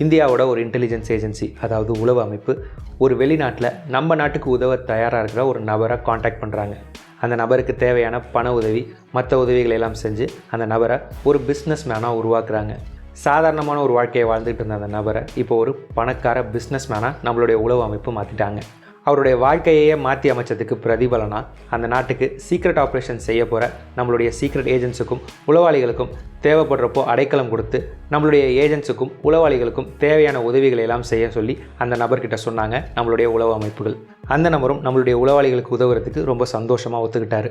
இந்தியாவோட ஒரு intelligence agency அதாவது உளவு அமைப்பு ஒரு வெளிநாட்டில் நம்ம நாட்டுக்கு உதவ தயாராக இருக்கிற ஒரு நபரை காண்டாக்ட் பண்ணுறாங்க அந்த நபருக்கு தேவையான பண உதவி மற்ற உதவிகளை எல்லாம் செஞ்சு அந்த நபரை ஒரு பிஸ்னஸ் மேனாக உருவாக்குறாங்க. சாதாரணமான ஒரு வாழ்க்கையை வாழ்ந்துகிட்டு இருந்த அந்த நபரை இப்போ ஒரு பணக்கார பிஸ்னஸ் மேனாக நம்மளுடைய உளவு அமைப்பு மாற்றிட்டாங்க அவருடைய வாழ்க்கையையே மாற்றி அமைச்சதுக்கு பிரதிபலனா அந்த நாட்டுக்கு சீக்ரெட் ஆப்ரேஷன் செய்ய போகிற நம்மளுடைய சீக்ரெட் ஏஜென்ட்ஸுக்கும் உளவாளிகளுக்கும் தேவைப்படுறப்போ அடைக்கலம் கொடுத்து நம்மளுடைய ஏஜென்ட்ஸுக்கும் உளவாளிகளுக்கும் தேவையான உதவிகளை எல்லாம் செய்ய சொல்லி அந்த நபர்கிட்ட சொன்னாங்க நம்மளுடைய உளவு அமைப்புகள். அந்த நபரும் நம்மளுடைய உளவாளிகளுக்கு உதவுறதுக்கு ரொம்ப சந்தோஷமாக ஒத்துக்கிட்டாரு.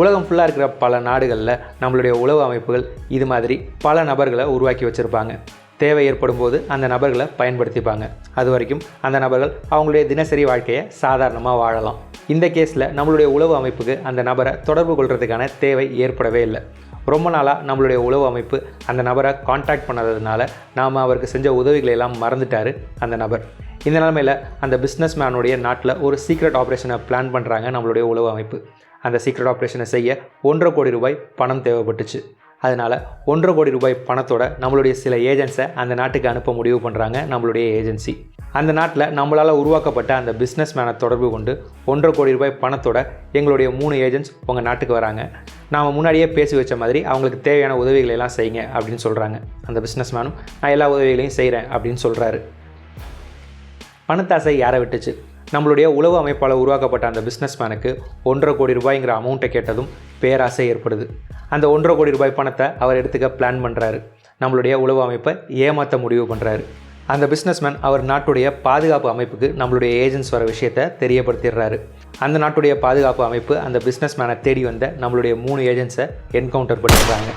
உலகம் ஃபுல்லாக இருக்கிற பல நாடுகளில் நம்மளுடைய உளவு அமைப்புகள் இது மாதிரி பல நபர்களை உருவாக்கி வச்சுருப்பாங்க. தேவை ஏற்படும் போது அந்த நபர்களை பயன்படுத்திப்பாங்க. அது வரைக்கும் அந்த நபர்கள் அவங்களுடைய தினசரி வாழ்க்கையை சாதாரணமாக வாழலாம். இந்த கேஸில் நம்மளுடைய உளவு அமைப்புக்கு அந்த நபரை தொடர்பு கொள்கிறதுக்கான தேவை ஏற்படவே இல்லை. ரொம்ப நாளாக நம்மளுடைய உளவு அமைப்பு அந்த நபரை காண்டாக்ட் பண்ணாததுனால நாம் அவருக்கு செஞ்ச உதவிகளை எல்லாம் மறந்துட்டார் அந்த நபர். இந்த நிலமையில் அந்த பிஸ்னஸ் மேனுடைய நாட்டில் ஒரு சீக்ரெட் ஆப்ரேஷனை பிளான் பண்ணுறாங்க நம்மளுடைய உளவு அமைப்பு. அந்த சீக்ரெட் ஆப்ரேஷனை செய்ய ஒன்றரை கோடி ரூபாய் பணம் தேவைப்பட்டுச்சு. அதனால் ஒன்றரை கோடி ரூபாய் பணத்தோட நம்மளுடைய சில ஏஜென்ட்ஸை அந்த நாட்டுக்கு அனுப்ப முடிவு பண்ணுறாங்க நம்மளுடைய ஏஜென்சி அந்த நாட்டில் நம்மளால் உருவாக்கப்பட்ட அந்த பிஸ்னஸ் மேனை தொடர்பு கொண்டு ஒன்றரை கோடி ரூபாய் பணத்தோட எங்களுடைய மூணு ஏஜென்ட்ஸ் உங்கள் நாட்டுக்கு வராங்க. நாம் முன்னாடியே பேசி வச்ச மாதிரி அவங்களுக்கு தேவையான உதவிகளை எல்லாம் செய்யுங்க அப்படின்னு சொல்கிறாங்க அந்த பிஸ்னஸ் மேனும் நான் எல்லா உதவிகளையும் செய்கிறேன் அப்படின்னு சொல்கிறாரு பணத்தாசை யாரை விட்டுச்சு? நம்மளுடைய உளவு அமைப்பால் உருவாக்கப்பட்ட அந்த பிஸ்னஸ் மேனுக்கு ஒன்றரை கோடி ரூபாய்ங்கிற அமௌண்ட்டை கேட்டதும் பேராசை ஏற்படுது. அந்த ஒன்றரை கோடி ரூபாய் பணத்தை அவர் எடுத்துக்க பிளான் பண்ணுறாரு நம்மளுடைய உளவு அமைப்பை ஏமாற்ற முடிவு பண்ணுறாரு அந்த பிஸ்னஸ்மேன் அவர் நாட்டுடைய பாதுகாப்பு அமைப்புக்கு நம்மளுடைய ஏஜென்ட்ஸ் வர விஷயத்தை தெரியப்படுத்திடுறாரு. அந்த நாட்டுடைய பாதுகாப்பு அமைப்பு அந்த பிஸ்னஸ்மேனை தேடி வந்த நம்மளுடைய மூணு ஏஜென்ட்ஸை என்கவுண்டர் பண்ணிடுறாங்க.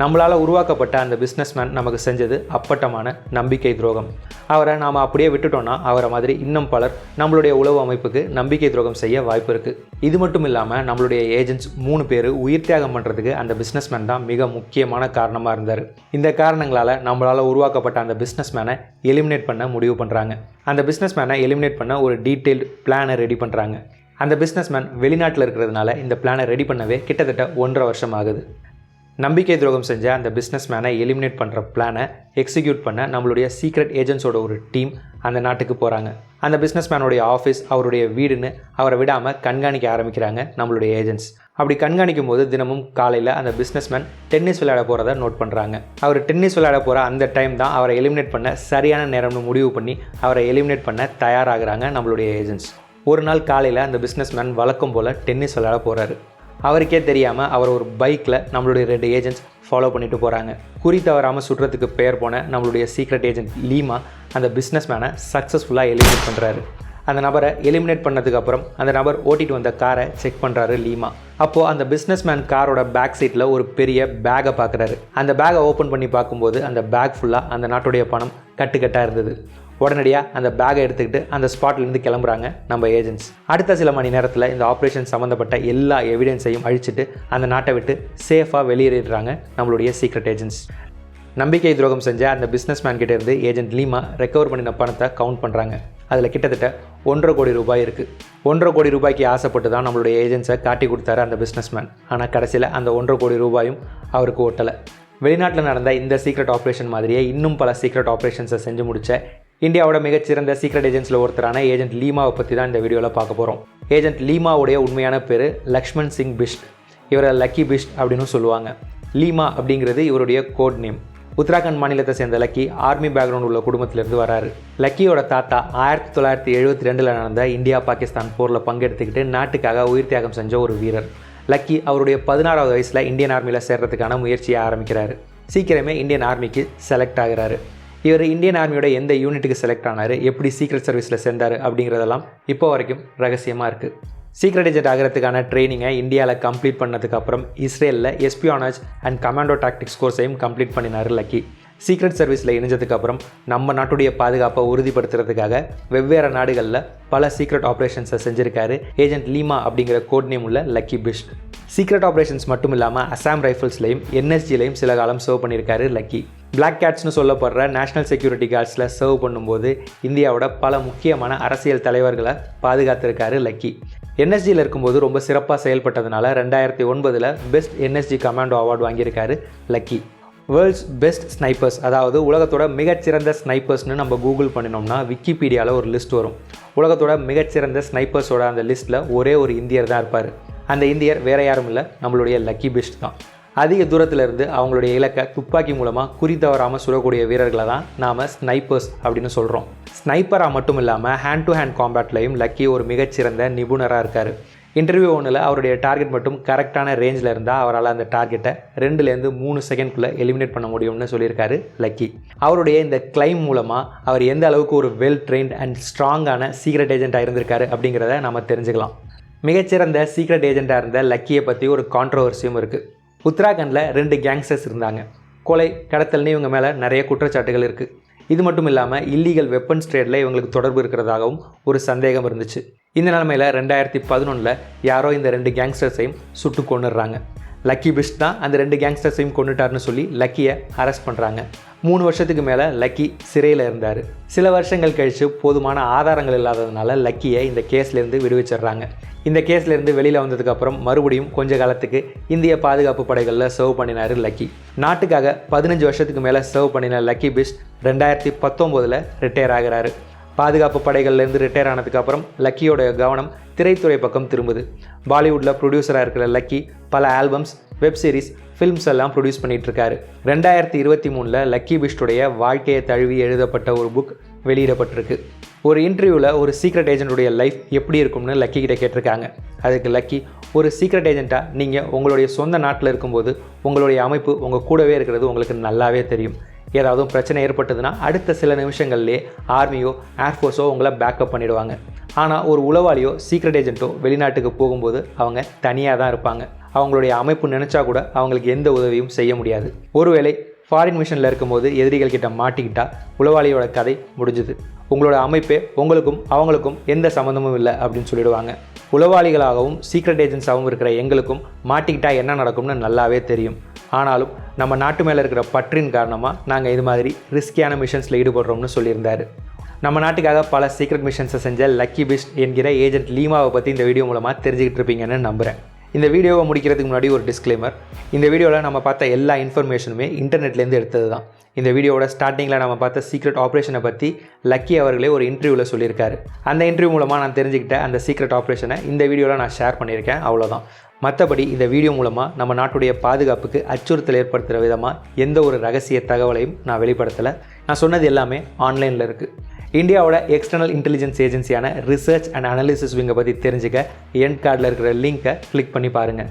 நம்மளால் உருவாக்கப்பட்ட அந்த பிஸ்னஸ்மேன் நமக்கு செஞ்சது அப்பட்டமான நம்பிக்கை துரோகம். அவரை நாம் அப்படியே விட்டுட்டோம்னா அவரை மாதிரி இன்னும் பலர் நம்மளுடைய உளவு அமைப்புக்கு நம்பிக்கை துரோகம் செய்ய வாய்ப்பு இருக்குது இது மட்டும் இல்லாமல் நம்மளுடைய ஏஜென்ட்ஸ் மூணு பேர் உயிர் தியாகம் பண்ணுறதுக்கு அந்த பிஸ்னஸ்மேன் தான் மிக முக்கியமான காரணமாக இருந்தார். இந்த காரணங்களால் நம்மளால் உருவாக்கப்பட்ட அந்த பிஸ்னஸ்மேனை எலிமினேட் பண்ண முடிவு பண்ணுறாங்க அந்த பிஸ்னஸ்மேனை எலிமினேட் பண்ண ஒரு டீட்டெயில்டு பிளானை ரெடி பண்ணுறாங்க அந்த பிஸ்னஸ்மேன் வெளிநாட்டில் இருக்கிறதுனால இந்த பிளானை ரெடி பண்ணவே கிட்டத்தட்ட ஒன்றரை வருஷம் ஆகுது. நம்பிக்கை துரோகம் செஞ்ச அந்த பிஸ்னஸ் மேனை எலிமினேட் பண்ணுற பிளானை எக்ஸிக்யூட் பண்ண நம்மளுடைய சீக்ரெட் ஏஜென்ட்ஸோட ஒரு டீம் அந்த நாட்டுக்கு போகிறாங்க அந்த பிஸ்னஸ் மேனுடைய ஆஃபீஸ் அவருடைய வீடுன்னு அவரை விடாமல் கண்காணிக்க ஆரம்பிக்கிறாங்க நம்மளுடைய ஏஜென்ட்ஸ் அப்படி கண்காணிக்கும் போது தினமும் காலையில் அந்த பிஸ்னஸ்மேன் டென்னிஸ் விளையாட போகிறத நோட் பண்ணுறாங்க அவர் டென்னிஸ் விளையாட போகிற அந்த டைம் தான் அவரை எலிமினேட் பண்ண சரியான நேரம்னு முடிவு பண்ணி அவரை எலிமினேட் பண்ண தயாராகிறாங்க நம்மளுடைய ஏஜென்ட்ஸ் ஒரு நாள் காலையில் அந்த பிஸ்னஸ்மேன் வழக்கம் போல் டென்னிஸ் விளையாட போகிறாரு அவருக்கே தெரியாமல் அவர் ஒரு பைக்கில் நம்மளுடைய ரெண்டு ஏஜென்ட்ஸ் ஃபாலோ பண்ணிட்டு போகிறாங்க குறி தவறாமல் சுடுறதுக்கு பெயர் போன நம்மளுடைய சீக்ரெட் ஏஜென்ட் லீமா அந்த பிஸ்னஸ் மேனை சக்ஸஸ்ஃபுல்லாக எலிமினேட் பண்ணுறாரு அந்த நபரை எலிமினேட் பண்ணதுக்கு அப்புறம் அந்த நபர் ஓட்டிட்டு வந்த காரை செக் பண்ணுறாரு லீமா. அப்போது அந்த பிஸ்னஸ் மேன் காரோட பேக் சீட்டில் ஒரு பெரிய பேக்கை பார்க்குறாரு அந்த பேக்கை ஓப்பன் பண்ணி பார்க்கும்போது அந்த பேக் ஃபுல்லாக அந்த நாட்டுடைய பணம் கட்டுக்கட்டாக இருந்தது. உடனடியாக அந்த பேக்கை எடுத்துக்கிட்டு அந்த ஸ்பாட்லேருந்து கிளம்புறாங்க நம்ம ஏஜென்ட்ஸ் அடுத்த சில மணி நேரத்தில் இந்த ஆப்ரேஷன் சம்மந்தப்பட்ட எல்லா எவிடன்ஸையும் அழிச்சிட்டு அந்த நாட்டை விட்டு சேஃபாக வெளியேறிடுறாங்க நம்மளுடைய சீக்ரெட் ஏஜென்ட்ஸ் நம்பிக்கை துரோகம் செஞ்ச அந்த பிஸ்னஸ் மேன் இருந்து ஏஜென்ட் லீமா ரெக்கவர் பண்ணின பணத்தை கவுண்ட் பண்ணுறாங்க அதில் கிட்டத்தட்ட ஒன்றரை கோடி ரூபாய் இருக்குது ஒன்றரை கோடி ரூபாய்க்கு ஆசைப்பட்டு தான் நம்மளுடைய ஏஜென்ட்ஸை காட்டி கொடுத்தாரு அந்த பிஸ்னஸ் மேன் ஆனால் கடைசியில் அந்த ஒன்றரை கோடி ரூபாயும் அவருக்கு ஓட்டலை வெளிநாட்டில் நடந்த இந்த சீக்ரெட் ஆப்ரேஷன் மாதிரியே இன்னும் பல சீக்ரெட் ஆப்ரேஷன்ஸை செஞ்சு முடிச்ச இந்தியாவோட மிகச்சிறந்த சீக்ரெட் ஏஜென்ட்ஸில் ஒருத்தரான ஏஜென்ட் லீமாவை பற்றி தான் இந்த வீடியோவில் பார்க்க போகிறோம் ஏஜென்ட் லீமாவுடைய உண்மையான பேர் லக்ஷ்மண் சிங் பிஷ்ட். இவரை லக்கி பிஷ்ட் அப்படின்னு சொல்லுவாங்க. லீமா அப்படிங்கிறது இவருடைய கோட் நேம் உத்தராகண்ட் மாநிலத்தை சேர்ந்த லக்கி ஆர்மி பேக்ரவுண்ட் உள்ள குடும்பத்திலிருந்து வராரு. லக்கியோட தாத்தா ஆயிரத்தி தொள்ளாயிரத்தி எழுபத்தி ரெண்டில் நடந்த இந்தியா பாகிஸ்தான் போரில் பங்கெடுத்துக்கிட்டு நாட்டுக்காக உயிர் தியாகம் செஞ்ச ஒரு வீரர். லக்கி அவருடைய பதினாறாவது வயசில் இந்தியன் ஆர்மியில் சேர்றதுக்கான முயற்சியை ஆரம்பிக்கிறாரு. சீக்கிரமே இந்தியன் ஆர்மிக்கு செலக்ட் ஆகிறாரு. இவர் இந்தியன் ஆர்மியோட எந்த யூனிட்டுக்கு செலக்ட் ஆனார்? எப்படி சீக்ரெட் சர்வீஸில் சேர்ந்தார்? அப்படிங்கிறதெல்லாம் இப்போ வரைக்கும் ரகசியமாக இருக்குது சீக்ரெட் ஏஜென்ட் ஆகிறதுக்கான ட்ரைனிங்கை இந்தியாவில் கம்ப்ளீட் பண்ணதுக்கப்புறம் இஸ்ரேலில் எஸ்பியானேஜ் அண்ட் கமாண்டோ டாக்டிக்ஸ் கோர்ஸையும் கம்ப்ளீட் பண்ணினார் லக்கி. சீக்ரெட் சர்வீஸில் இணைஞ்சதுக்கப்புறம் நம்ம நாட்டுடைய பாதுகாப்பை உறுதிப்படுத்துறதுக்காக வெவ்வேறு நாடுகளில் பல சீக்ரெட் ஆப்ரேஷன்ஸை செஞ்சுருக்காரு ஏஜென்ட் லீமா அப்படிங்கிற கோட் நேம் உள்ள லக்கி பிஷ்ட் சீக்ரெட் ஆப்ரேஷன்ஸ் மட்டும் இல்லாமல் அசாம் ரைஃபிள்ஸ்லையும் என்எஸ்ஜிலையும் சில காலம் சர்வ் பண்ணியிருக்காரு லக்கி பிளாக் கேட்ஸ்னு சொல்லப்படுற நேஷனல் செக்யூரிட்டி கார்ட்ஸில் சர்வ் பண்ணும்போது இந்தியாவோட பல முக்கியமான அரசியல் தலைவர்களை பாதுகாத்திருக்காரு லக்கி என்எஸ்ஜியில் இருக்கும்போது ரொம்ப சிறப்பாக செயல்பட்டதுனால ரெண்டாயிரத்தி ஒன்பதில் பெஸ்ட் என்எஸ்ஜி கமாண்டோ அவார்டு வாங்கியிருக்காரு லக்கி வேர்ல்ட்ஸ் பெஸ்ட் ஸ்னைப்பர்ஸ் அதாவது உலகத்தோட மிகச்சிறந்த ஸ்னைப்பர்ஸ்னு நம்ம கூகுள் பண்ணினோம்னா விக்கிபீடியாவில் ஒரு லிஸ்ட் வரும். உலகத்தோட மிகச்சிறந்த ஸ்னைப்பர்ஸோட அந்த லிஸ்ட்டில் ஒரே ஒரு இந்தியர் தான் இருப்பார். அந்த இந்தியர் வேறு யாரும் இல்லை நம்மளுடைய லக்கி பெஸ்ட் தான். அதிக தூரத்தில் இருந்து அவங்களுடைய இலக்கை துப்பாக்கி மூலமாக குறி தவறாமல் சுடக்கூடிய வீரர்களை தான் நாம் ஸ்னைப்பர்ஸ் அப்படின்னு சொல்கிறோம் ஸ்னைப்பராக மட்டும் இல்லாமல் ஹேண்ட் டு ஹேண்ட் காம்பேட்லையும் லக்கி ஒரு மிகச்சிறந்த நிபுணராக இருக்கார். இன்டர்வியூ ஒன்றில் அவருடைய டார்கெட் மட்டும் கரெக்டான ரேஞ்சில் இருந்தால் அவரால் அந்த டார்கெட்டை ரெண்டுலேருந்து மூணு செகண்ட்குள்ளே எலிமினேட் பண்ண முடியும்னு சொல்லியிருக்காரு லக்கி அவருடைய இந்த கிளைம் மூலமாக அவர் எந்த அளவுக்கு ஒரு வெல் ட்ரெயின்ட் அண்ட் ஸ்ட்ராங்கான சீக்ரெட் ஏஜென்ட்டாக இருந்திருக்காரு அப்படிங்கிறத நம்ம தெரிஞ்சுக்கலாம். மிகச்சிறந்த சீக்ரெட் ஏஜென்ட்டாக இருந்த லக்கியை பற்றி ஒரு கான்ட்ரவர்சியும் இருக்குது உத்தராகண்டில் ரெண்டு கேங்ஸ்டர்ஸ் இருந்தாங்க. கொலை கடத்தல்னு இவங்க மேலே நிறைய குற்றச்சாட்டுகள் இருக்குது இது மட்டும் இல்லாமல் இல்லீகல் வெப்பன்ஸ் ட்ரேடில் இவங்களுக்கு தொடர்பு இருக்கிறதாகவும் ஒரு சந்தேகம் இருந்துச்சு. இந்த நிலமையில் ரெண்டாயிரத்தி பதினொன்றில் யாரோ இந்த ரெண்டு கேங்ஸ்டர்ஸையும் சுட்டு கொண்டுடுறாங்க லக்கி பிஸ்ட் தான் அந்த ரெண்டு கேங்ஸ்டர்ஸையும் கொண்டுட்டார்னு சொல்லி லக்கியை அரெஸ்ட் பண்ணுறாங்க மூணு வருஷத்துக்கு மேலே லக்கி சிறையில் இருந்தார். சில வருஷங்கள் கழித்து போதுமான ஆதாரங்கள் இல்லாததுனால லக்கியை இந்த கேஸ்லேருந்து விடுவிச்சிடுறாங்க. இந்த கேஸ்லேருந்து வெளியில் வந்ததுக்கப்புறம் மறுபடியும் கொஞ்ச காலத்துக்கு இந்திய பாதுகாப்பு படைகளில் சர்வ் பண்ணினார் லக்கி நாட்டுக்காக பதினஞ்சு வருஷத்துக்கு மேலே சர்வ் பண்ணின லக்கி பிஸ்ட் ரெண்டாயிரத்தி பத்தொம்போதில் ரிட்டையர் ஆகிறாரு. பாதுகாப்பு படைகள்லேருந்து ரிட்டையர் ஆனதுக்கப்புறம் லக்கியோட கவனம் திரைத்துறை பக்கம் திரும்புது. பாலிவுட்டில் ப்ரொடியூசராக இருக்கிற லக்கி பல ஆல்பம்ஸ் வெப் சீரிஸ் ஃபில்ம்ஸ் எல்லாம் ப்ரொடியூஸ் பண்ணிகிட்ருக்காரு ரெண்டாயிரத்தி இருபத்தி மூணில் லக்கி பிஸ்டுடைய வாழ்க்கையை தழுவி எழுதப்பட்ட ஒரு புக் வெளியிடப்பட்டிருக்கு. ஒரு இன்டர்வியூவில் ஒரு சீக்ரெட் ஏஜென்ட்டுடைய லைஃப் எப்படி இருக்கும்னு லக்கி கிட்ட கேட்டிருக்காங்க. அதுக்கு லக்கி ஒரு சீக்ரெட் ஏஜென்ட்டாக நீங்கள் உங்களுடைய சொந்த நாட்டில் இருக்கும்போது உங்களுடைய அமைப்பு உங்கள் கூடவே இருக்கிறது உங்களுக்கு நல்லாவே தெரியும். ஏதாவது பிரச்சனை ஏற்பட்டதுன்னா அடுத்த சில நிமிஷங்கள்லேயே ஆர்மியோ ஏர்ஃபோர்ஸோ உங்களை பேக்கப் பண்ணிடுவாங்க. ஆனால் ஒரு உளவாளியோ சீக்ரெட் ஏஜென்ட்டோ வெளிநாட்டுக்கு போகும்போது அவங்க தனியாக தான் இருப்பாங்க. அவங்களுடைய அமைப்பு நினச்சா கூட அவங்களுக்கு எந்த உதவியும் செய்ய முடியாது. ஒருவேளை ஃபாரின் மிஷனில் இருக்கும்போது எதிரிகள் கிட்ட மாட்டிக்கிட்டா உளவாளியோட கதை முடிஞ்சுது. உங்களோட அமைப்பே உங்களுக்கும் அவங்களுக்கும் எந்த சம்மந்தமும் இல்லை அப்படின்னு சொல்லிடுவாங்க. உளவாளிகளாகவும் சீக்ரெட் ஏஜென்ட்ஸாகவும் இருக்கிற எங்களுக்கும் மாட்டிக்கிட்டா என்ன நடக்கும்னு நல்லாவே தெரியும். ஆனாலும் நம்ம நாட்டு மேலே இருக்கிற பற்றின் காரணமாக நாங்கள் இது மாதிரி ரிஸ்கியான மிஷன்ஸில் ஈடுபடுறோம்னு சொல்லியிருந்தார். நம்ம நாட்டுக்காக பல சீக்ரெட் மிஷன்ஸை செஞ்ச லக்கி பிஸ்ட் என்கிற ஏஜென்ட் லீமாவை பற்றி இந்த வீடியோ மூலமாக தெரிஞ்சுக்கிட்டு இருப்பீங்கன்னு நம்புகிறேன் இந்த வீடியோவை முடிக்கிறதுக்கு முன்னாடி ஒரு டிஸ்க்ளைமர் இந்த வீடியோவில் நம்ம பார்த்த எல்லா இன்ஃபர்மேஷனுமே இன்டர்நெட்லேருந்து எடுத்தது தான். இந்த வீடியோவோட ஸ்டார்டிங்கில் நம்ம பார்த்த சீக்ரெட் ஆப்ரேஷனை பற்றி லக்கி அவர்களே ஒரு இன்டர்வியூவில் சொல்லியிருக்காரு. அந்த இன்டர்வியூ மூலமாக நான் தெரிஞ்சுக்கிட்ட அந்த சீக்ரெட் ஆப்ரேஷனை இந்த வீடியோவில் நான் ஷேர் பண்ணியிருக்கேன். அவ்வளோதான் மற்றபடி இந்த வீடியோ மூலமாக நம்ம நாட்டுடைய பாதுகாப்புக்கு அச்சுறுத்தல் ஏற்படுத்துகிற விதமாக எந்த ஒரு ரகசிய தகவலையும் நான் வெளிப்படுத்தலை. நான் சொன்னது எல்லாமே ஆன்லைனில் இருக்குது இந்தியாவோட எக்ஸ்டர்னல் இன்டெலிஜென்ஸ் ஏஜென்சியான ரிசர்ச் அண்ட் அனாலிசிஸ் விங்கை பற்றி தெரிஞ்சுக்க என் கார்டில் இருக்கிற லிங்க்கை கிளிக் பண்ணி பாருங்கள்